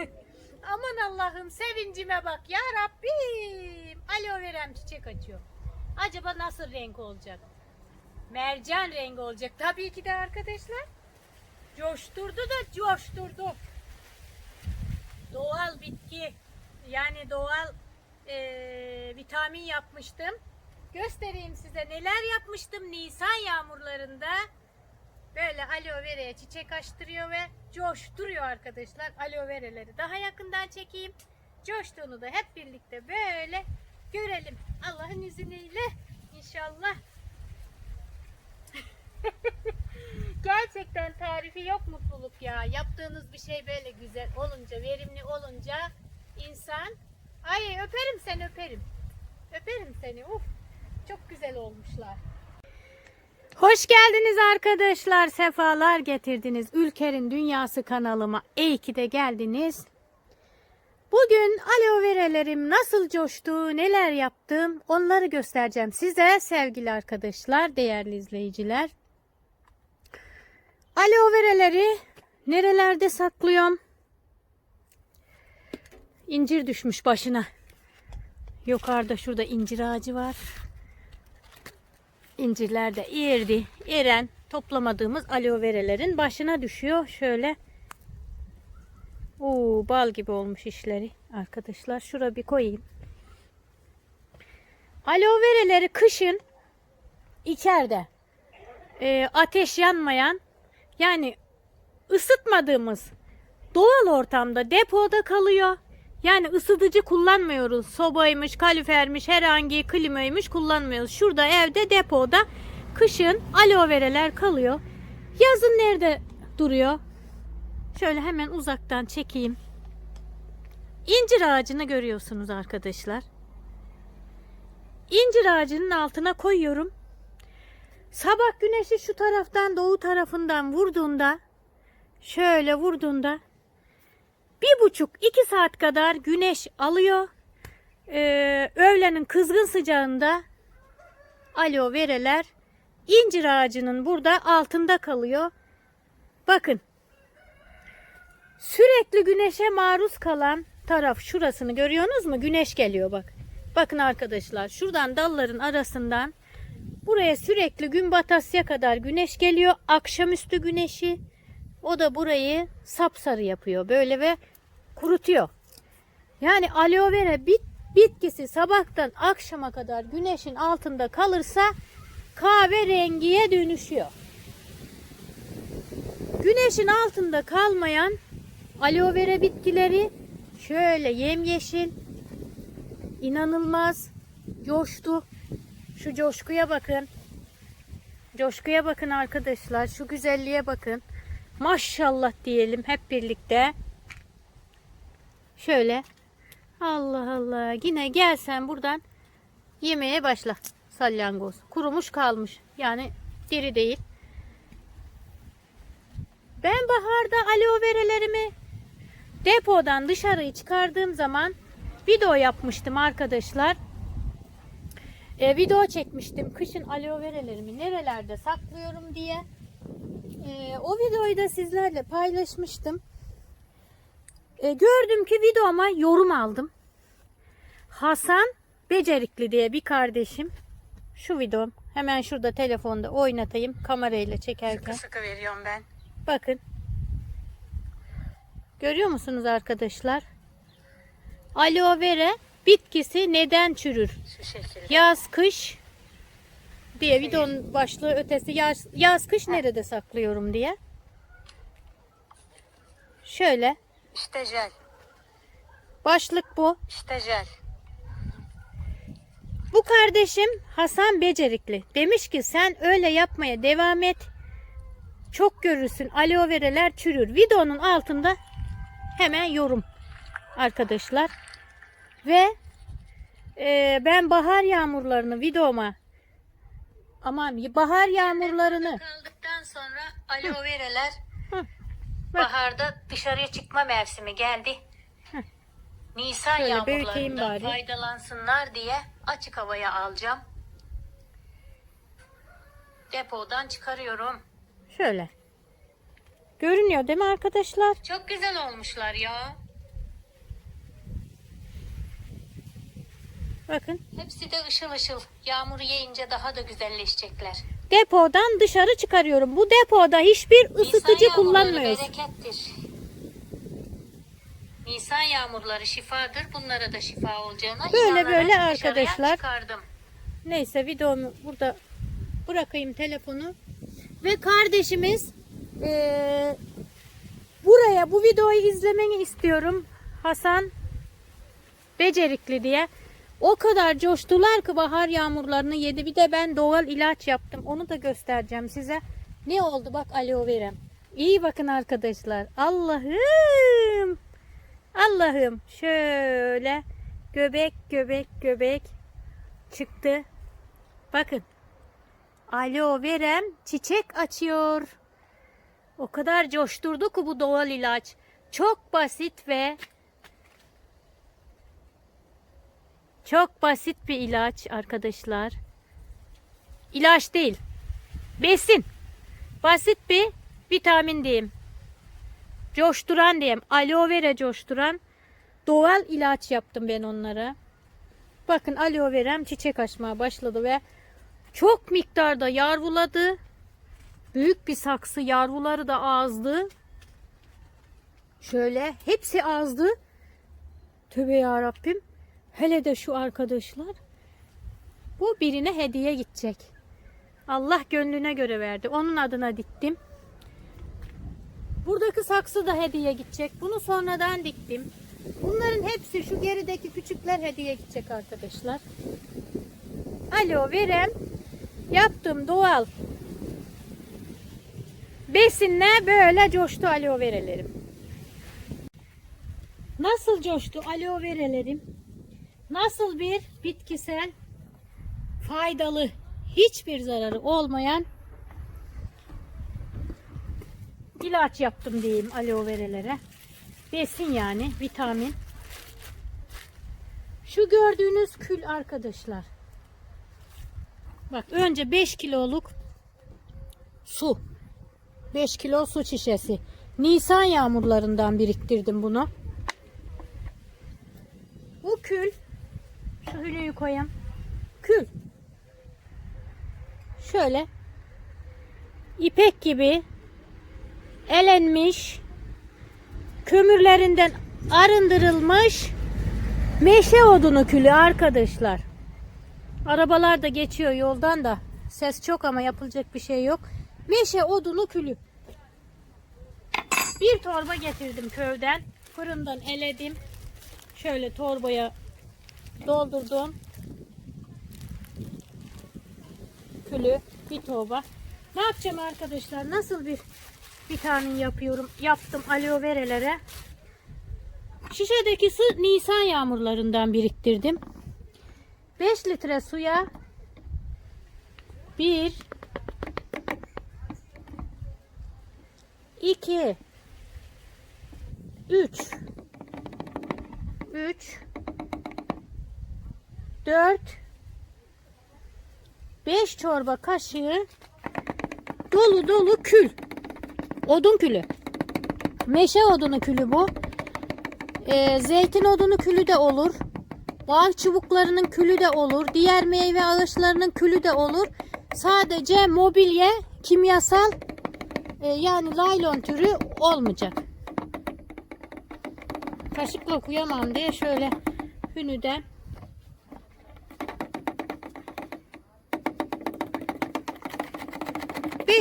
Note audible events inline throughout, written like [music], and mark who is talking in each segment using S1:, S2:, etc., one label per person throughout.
S1: [laughs] Aman Allah'ım sevincime bak ya Rabbim. Aloe verem çiçek açıyor. Acaba nasıl renk olacak? Mercan rengi olacak tabii ki de arkadaşlar. Coşturdu da coşturdu. Doğal bitki yani doğal eee, vitamin yapmıştım. Göstereyim size neler yapmıştım Nisan yağmurlarında. Böyle aloe vera'ya çiçek açtırıyor ve coşturuyor arkadaşlar. Aloe vera'ları daha yakından çekeyim. Coştuğunu da hep birlikte böyle görelim. Allah'ın izniyle inşallah. [laughs] Gerçekten tarifi yok mutluluk ya. Yaptığınız bir şey böyle güzel olunca, verimli olunca insan ay öperim seni öperim. Öperim seni. Uf. Çok güzel olmuşlar. Hoş geldiniz arkadaşlar. Sefalar getirdiniz. Ülker'in Dünyası kanalıma. İyi ki de geldiniz. Bugün aloe verelerim nasıl coştu, neler yaptım onları göstereceğim size sevgili arkadaşlar, değerli izleyiciler. Aloe vereleri nerelerde saklıyorum? İncir düşmüş başına. Yukarıda şurada incir ağacı var. İncirler de erdi, eren toplamadığımız aloe verelerin başına düşüyor. Şöyle Oo, bal gibi olmuş işleri arkadaşlar. Şura bir koyayım. Aloe vereleri kışın içeride e, ateş yanmayan yani ısıtmadığımız doğal ortamda depoda kalıyor. Yani ısıtıcı kullanmıyoruz. Sobaymış, kalorifermiş, herhangi klimaymış kullanmıyoruz. Şurada evde depoda kışın aloe vereler kalıyor. Yazın nerede duruyor? Şöyle hemen uzaktan çekeyim. İncir ağacını görüyorsunuz arkadaşlar. İncir ağacının altına koyuyorum. Sabah güneşi şu taraftan doğu tarafından vurduğunda şöyle vurduğunda bir buçuk iki saat kadar güneş alıyor. Ee, öğlenin kızgın sıcağında aloe vereler incir ağacının burada altında kalıyor. Bakın sürekli güneşe maruz kalan taraf şurasını görüyorsunuz mu? Güneş geliyor bak. Bakın arkadaşlar şuradan dalların arasından buraya sürekli gün batasıya kadar güneş geliyor. Akşamüstü güneşi o da burayı sapsarı yapıyor böyle ve kurutuyor. Yani aloe vera bit, bitkisi sabahtan akşama kadar güneşin altında kalırsa kahverengiye dönüşüyor. Güneşin altında kalmayan aloe vera bitkileri şöyle yemyeşil inanılmaz coştu. Şu coşkuya bakın. Coşkuya bakın arkadaşlar. Şu güzelliğe bakın. Maşallah diyelim hep birlikte. Şöyle. Allah Allah. Yine gelsen buradan yemeye başla. Salyangoz. Kurumuş kalmış. Yani diri değil. Ben baharda aloe veralarımı depodan dışarı çıkardığım zaman video yapmıştım arkadaşlar. E, video çekmiştim. Kışın aloe veralarımı nerelerde saklıyorum diye. E, o videoyu da sizlerle paylaşmıştım. E, gördüm ki videoma yorum aldım. Hasan Becerikli diye bir kardeşim. Şu videom. Hemen şurada telefonda oynatayım kamerayla çekerken.
S2: Sıkı sıkı veriyorum ben.
S1: Bakın. Görüyor musunuz arkadaşlar? Aloe vera bitkisi neden çürür?
S2: Şu şekilde.
S1: Yaz kış diye videonun başlığı ötesi yaz, yaz kış nerede saklıyorum diye. Şöyle
S2: İşte jel.
S1: başlık bu.
S2: İşte jel.
S1: Bu kardeşim Hasan Becerikli. Demiş ki sen öyle yapmaya devam et. Çok görürsün aloe veralar çürür. Videonun altında hemen yorum arkadaşlar. Ve e, ben bahar yağmurlarını videoma aman bahar yağmurlarını
S2: Kaldıktan sonra aloe veralar baharda dışarıya çıkma mevsimi geldi. Nisan
S1: Şöyle bari.
S2: faydalansınlar diye açık havaya alacağım. Depodan çıkarıyorum.
S1: şöyle görünüyor değil mi arkadaşlar?
S2: Çok güzel olmuşlar ya.
S1: Bakın.
S2: Hepsi de ışıl ışıl. Yağmur yiyince daha da güzelleşecekler.
S1: Depodan dışarı çıkarıyorum. Bu depoda hiçbir ısıtıcı
S2: Nisan yağmurları
S1: kullanmıyoruz.
S2: berekettir. Nisan yağmurları şifadır. Bunlara da şifa olacağına
S1: Böyle
S2: inanarak
S1: böyle
S2: dışarıya
S1: arkadaşlar.
S2: çıkardım.
S1: Neyse videomu burada bırakayım telefonu. Ve kardeşimiz eee, buraya bu videoyu izlemeni istiyorum. Hasan becerikli diye. O kadar coştular ki bahar yağmurlarını yedi. Bir de ben doğal ilaç yaptım. Onu da göstereceğim size. Ne oldu bak aloe vera. İyi bakın arkadaşlar. Allah'ım. Allah'ım. Şöyle göbek göbek göbek çıktı. Bakın. Aloe verem çiçek açıyor. O kadar coşturdu ki bu doğal ilaç. Çok basit ve çok basit bir ilaç arkadaşlar. İlaç değil. Besin. Basit bir vitamin diyeyim. Coşturan diyeyim. Aloe vera coşturan doğal ilaç yaptım ben onlara. Bakın aloe verem çiçek açmaya başladı ve çok miktarda yarvuladı. Büyük bir saksı yarvuları da azdı. Şöyle hepsi azdı. Tövbe ya Rabbim. Hele de şu arkadaşlar. Bu birine hediye gidecek. Allah gönlüne göre verdi. Onun adına diktim. Buradaki saksı da hediye gidecek. Bunu sonradan diktim. Bunların hepsi şu gerideki küçükler hediye gidecek arkadaşlar. Alo verem. Yaptım doğal. Besinle böyle coştu aloe verelerim. Nasıl coştu aloe verelerim? Nasıl bir bitkisel faydalı hiçbir zararı olmayan ilaç yaptım diyeyim aloe verelere. Besin yani vitamin. Şu gördüğünüz kül arkadaşlar. Bak önce 5 kiloluk su. 5 kilo su şişesi. Nisan yağmurlarından biriktirdim bunu. Bu kül şu hülüyü koyayım. Kül. Şöyle ipek gibi elenmiş kömürlerinden arındırılmış meşe odunu külü arkadaşlar. Arabalar da geçiyor yoldan da ses çok ama yapılacak bir şey yok. Meşe odunu külü. Bir torba getirdim köyden. Fırından eledim. Şöyle torbaya doldurdum. Külü bir torba. Ne yapacağım arkadaşlar? Nasıl bir vitamin yapıyorum? Yaptım aloe verelere. Şişedeki su Nisan yağmurlarından biriktirdim. 5 litre suya 1 2 3 3 4 5 çorba kaşığı dolu dolu kül. Odun külü. Meşe odunu külü bu. Ee, zeytin odunu külü de olur. Ağaç çubuklarının külü de olur. Diğer meyve ağaçlarının külü de olur. Sadece mobilya kimyasal e, yani laylon türü olmayacak. Kaşıkla kuyamam diye şöyle hünüden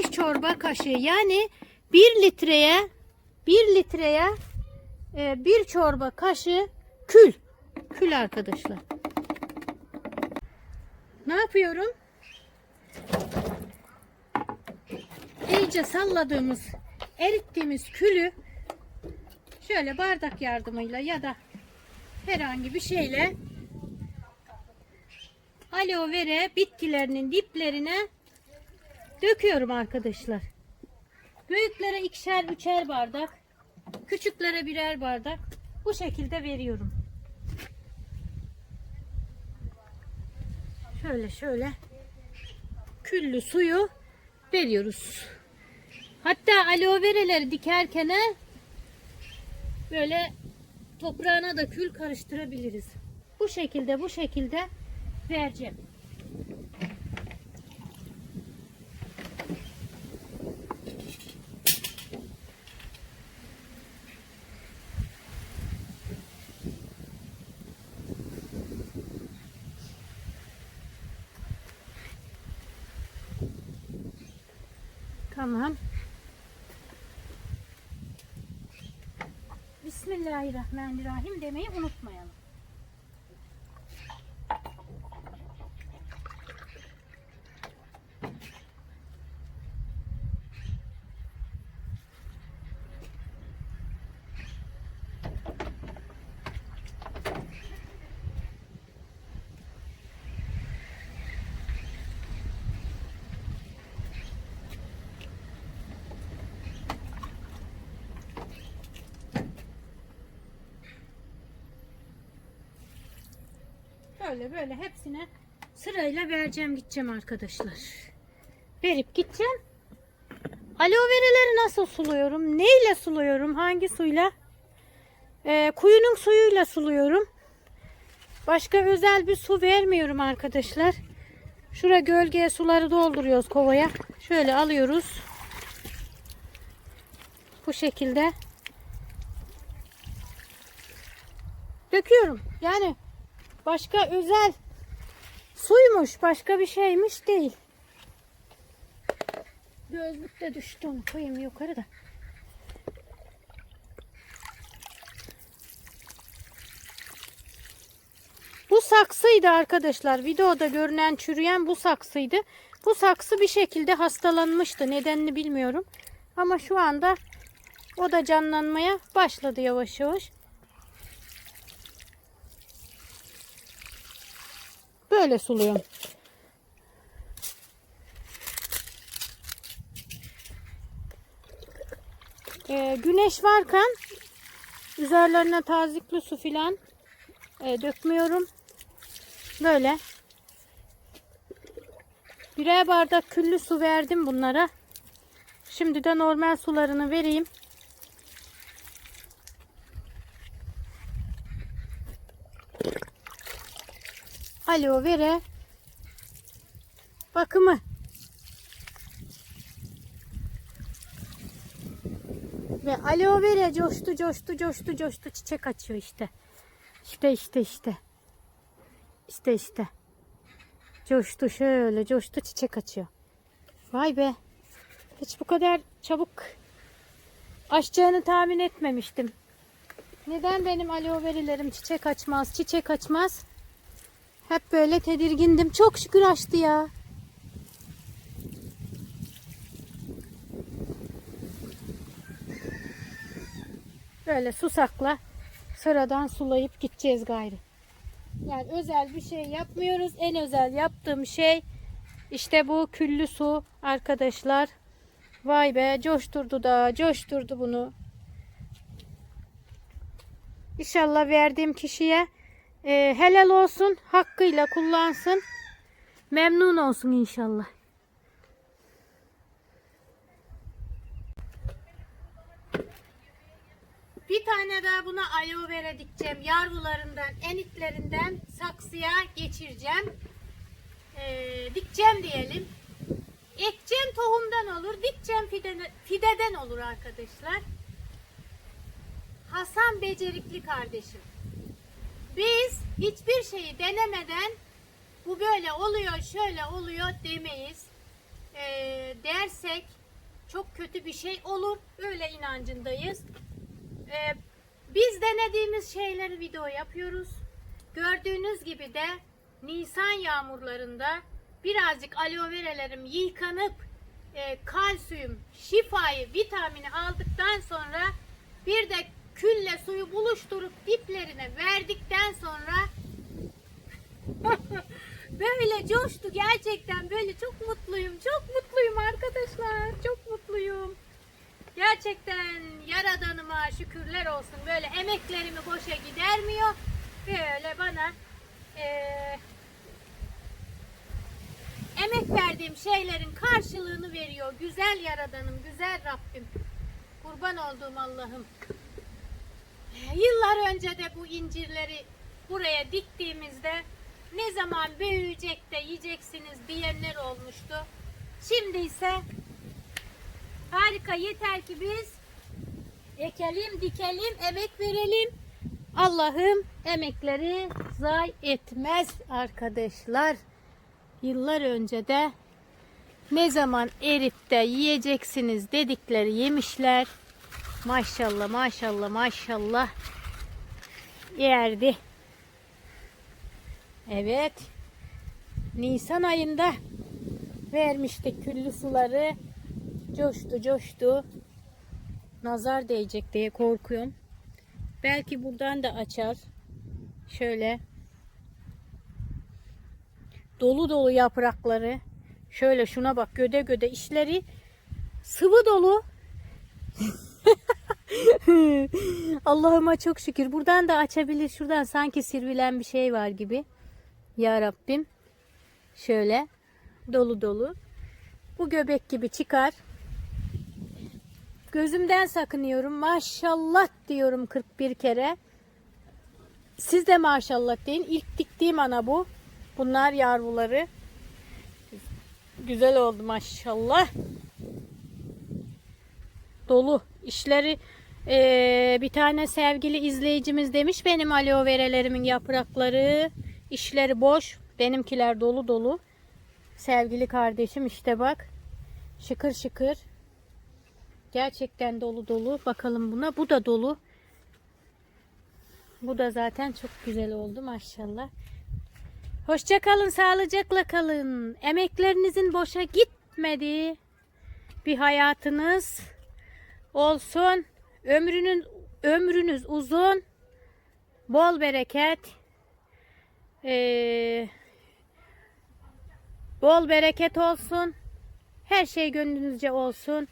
S1: 5 çorba kaşığı yani 1 litreye 1 litreye e, 1 çorba kaşığı kül. Kül arkadaşlar. Ne yapıyorum? İyice salladığımız, erittiğimiz külü şöyle bardak yardımıyla ya da herhangi bir şeyle aloe vera bitkilerinin diplerine döküyorum arkadaşlar. Büyüklere ikişer üçer bardak, küçüklere birer bardak bu şekilde veriyorum. Şöyle şöyle küllü suyu veriyoruz. Hatta aloe veraları dikerken böyle toprağına da kül karıştırabiliriz. Bu şekilde bu şekilde vereceğim. Tamam. Bismillahirrahmanirrahim demeyi unutmayalım. Böyle böyle hepsine sırayla vereceğim gideceğim arkadaşlar. Verip gideceğim. Aloe veraları nasıl suluyorum? Neyle suluyorum? Hangi suyla? Ee, kuyunun suyuyla suluyorum. Başka özel bir su vermiyorum arkadaşlar. Şura gölgeye suları dolduruyoruz kovaya. Şöyle alıyoruz. Bu şekilde. Döküyorum. Yani başka özel suymuş, başka bir şeymiş değil. Gözlük de düştü onu koyayım yukarı. Bu saksıydı arkadaşlar. Videoda görünen çürüyen bu saksıydı. Bu saksı bir şekilde hastalanmıştı. Nedenini bilmiyorum. Ama şu anda o da canlanmaya başladı yavaş yavaş. Böyle suluyorum. Ee, güneş varken üzerlerine tazikli su filan e, dökmüyorum. Böyle. Birer bardak küllü su verdim bunlara. Şimdi de normal sularını vereyim. Aloe vera bakımı. Ve aloe vera coştu coştu coştu coştu çiçek açıyor işte. İşte işte işte. İşte işte. Coştu şöyle coştu çiçek açıyor. Vay be. Hiç bu kadar çabuk açacağını tahmin etmemiştim. Neden benim aloe verilerim çiçek açmaz, çiçek açmaz? Hep böyle tedirgindim. Çok şükür açtı ya. Böyle susakla sıradan sulayıp gideceğiz gayrı. Yani özel bir şey yapmıyoruz. En özel yaptığım şey işte bu küllü su arkadaşlar. Vay be coşturdu da coşturdu bunu. İnşallah verdiğim kişiye e, helal olsun, hakkıyla kullansın. Memnun olsun inşallah. Bir tane daha buna aloe vera dikeceğim. Yavrularından, eniklerinden saksıya geçireceğim. Ee, dikeceğim diyelim. Ekeceğim tohumdan olur, dikeceğim fideden, fideden olur arkadaşlar. Hasan becerikli kardeşim. Biz hiçbir şeyi denemeden bu böyle oluyor, şöyle oluyor demeyiz. Ee, dersek çok kötü bir şey olur. Öyle inancındayız. Ee, biz denediğimiz şeyleri video yapıyoruz. Gördüğünüz gibi de Nisan yağmurlarında birazcık aloe verelerim yıkanıp e, kalsiyum, şifayı, vitamini aldıktan sonra bir de külle suyu buluşturup diplerine verdikten sonra [laughs] böyle coştu. Gerçekten böyle çok mutluyum çok mutluyum arkadaşlar çok mutluyum. Gerçekten yaradanıma şükürler olsun. Böyle emeklerimi boşa gidermiyor. Böyle bana eee, emek verdiğim şeylerin karşılığını veriyor. Güzel yaradanım güzel Rabbim. Kurban olduğum Allah'ım Yıllar önce de bu incirleri buraya diktiğimizde ne zaman büyüyecek de yiyeceksiniz diyenler olmuştu. Şimdi ise harika yeter ki biz ekelim, dikelim, emek verelim. Allah'ım emekleri zayi etmez arkadaşlar. Yıllar önce de ne zaman erip de yiyeceksiniz dedikleri yemişler. Maşallah maşallah maşallah yerdi. Evet. Nisan ayında vermiştik küllü suları. Coştu coştu. Nazar değecek diye korkuyorum. Belki buradan da açar. Şöyle. Dolu dolu yaprakları. Şöyle şuna bak göde göde işleri sıvı dolu. [laughs] [laughs] Allah'ıma çok şükür. Buradan da açabilir. Şuradan sanki sirvilen bir şey var gibi. Ya Rabbim. Şöyle dolu dolu. Bu göbek gibi çıkar. Gözümden sakınıyorum. Maşallah diyorum 41 kere. Siz de maşallah deyin. İlk diktiğim ana bu. Bunlar yavruları. Güzel oldu maşallah. Dolu. İşleri eee, bir tane sevgili izleyicimiz demiş benim aloe verelerimin yaprakları işleri boş. Benimkiler dolu dolu. Sevgili kardeşim işte bak. Şıkır şıkır. Gerçekten dolu dolu. Bakalım buna. Bu da dolu. Bu da zaten çok güzel oldu maşallah. Hoşça kalın, sağlıcakla kalın. Emeklerinizin boşa gitmedi. Bir hayatınız olsun. Ömrünün ömrünüz uzun. Bol bereket. Ee, bol bereket olsun. Her şey gönlünüzce olsun.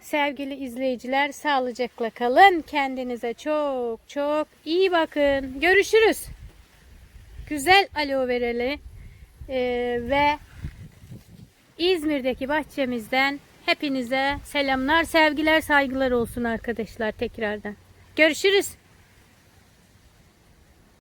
S1: Sevgili izleyiciler sağlıcakla kalın. Kendinize çok çok iyi bakın. Görüşürüz. Güzel aloe vereli e, ve İzmir'deki bahçemizden hepinize selamlar, sevgiler, saygılar olsun arkadaşlar tekrardan. Görüşürüz.